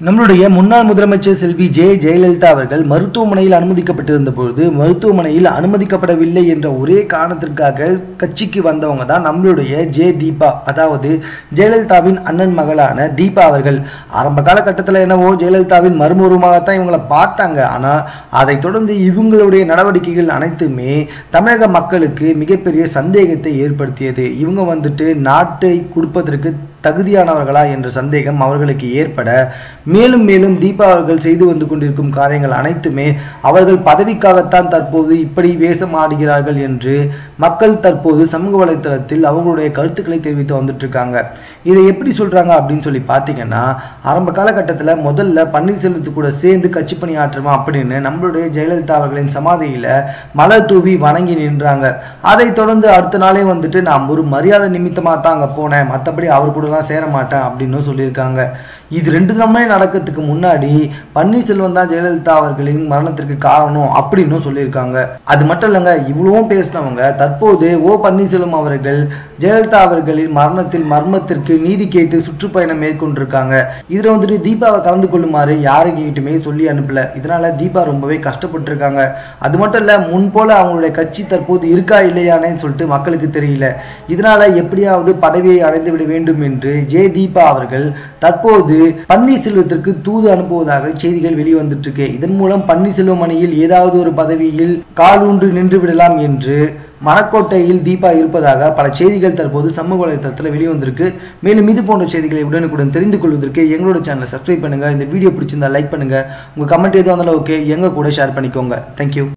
நம்மளுடைய முன்னாள் முதலமைச்சர் செல்வி ஜே ஜெயலலிதா அவர்கள் மருத்துவமனையில் அனுமதிக்கப்பட்டிருந்த பொழுது மருத்துவமனையில் அனுமதிக்கப்படவில்லை என்ற ஒரே காரணத்திற்காக கட்சிக்கு வந்தவங்க தான் நம்மளுடைய ஜே தீபா. அதாவது ஜெயலலிதாவின் அண்ணன் மகளான தீபா அவர்கள். ஆரம்ப காலகட்டத்தில் என்னவோ ஜெயலலிதாவின் மறுமுகமாகத்தான் இவங்களை பார்த்தாங்க. ஆனால் அதைத் தொடர்ந்து இவங்களுடைய நடவடிக்கைகள் அனைத்துமே தமிழக மக்களுக்கு மிகப்பெரிய சந்தேகத்தை ஏற்படுத்தியது. இவங்க வந்துட்டு நாட்டை கொடுப்பதற்கு தகுதியானவர்களா என்ற சந்தேகம் அவர்களுக்கு ஏற்பட மேலும் மேலும் தீபா அவர்கள் செய்து வந்து கொண்டிருக்கும் காரியங்கள் அனைத்துமே அவர்கள் பதவிக்காகத்தான் தற்போது இப்படி வேஷம் ஆடுகிறார்கள் என்று மக்கள் தற்போது சமூக வலைத்தளத்தில் அவங்களுடைய கருத்துக்களை தெரிவித்து வந்துட்டு இருக்காங்க இதை எப்படி சொல்றாங்க அப்படின்னு சொல்லி பார்த்தீங்கன்னா ஆரம்ப காலகட்டத்தில் முதல்ல பன்னீர்செல்வத்து கூட சேர்ந்து கட்சி பணி ஆற்றுமா அப்படின்னு நம்மளுடைய ஜெயலலிதா அவர்களின் சமாதியில மலர் தூவி வணங்கி நின்றாங்க. அதைத் தொடர்ந்து அடுத்த நாளே வந்துட்டு நான் ஒரு மரியாதை நிமித்தமா தான் அங்கே போனேன். மற்றபடி அவர் கூடலாம் சேர மாட்டேன் அப்படின்னு சொல்லியிருக்காங்க. இது ரெண்டு தம்மே நடக்கிறதுக்கு முன்னாடி பன்னீர்செல்வம் தான் ஜெயலலிதா அவர்களின் மரணத்திற்கு காரணம் அப்படின்னு சொல்லியிருக்காங்க. அது மட்டும் இல்லைங்க இவ்வளவும் பேசினவங்க தற்போது ஓ பன்னீர்செல்வம் அவர்கள் ஜெயலலிதா அவர்களின் மரணத்தில் மர்மத்திற்கு நீதி கேட்டு சுற்றுப்பயணம் மேற்கொண்டிருக்காங்க. இதில் வந்துட்டு தீபாவை கலந்து கொள்ளுமாறு யாருக்கிட்டுமே சொல்லி அனுப்பல. இதனால தீபா ரொம்பவே கஷ்டப்பட்டிருக்காங்க. அது மட்டும் இல்ல முன் போல அவங்களுடைய கட்சி தற்போது இருக்கா இல்லையானேன்னு சொல்லிட்டு மக்களுக்கு தெரியல. இதனால எப்படியாவது பதவியை அடைந்து விட வேண்டும் என்று ஜே தீபா அவர்கள் தற்போது பன்னீர்செல்வத்திற்கு தூது அனுப்புவதாக செய்திகள் வெளிவந்துட்டு இருக்கு இதன் மூலம் பன்னீர்செல்வம் அணியில் ஏதாவது ஒரு பதவியில் காலூன்று நின்று விடலாம் என்று மணக்கோட்டையில் தீபா இருப்பதாக பல செய்திகள் தற்போது சமூக வலைதளத்தில் வெளிவந்திருக்கு. மேலும் இது போன்ற செய்திகளை உடனுக்குடன் தெரிந்து கொள்வதற்கு எங்களோட சேனலை சப்ஸ்கிரைப் பண்ணுங்க. இந்த வீடியோ பிடிச்சிருந்தா லைக் பண்ணுங்க. உங்க கமெண்ட் எதுவும் இருந்தாலும் ஓகே எங்க கூட ஷேர் பண்ணிக்கோங்க. தேங்க்யூ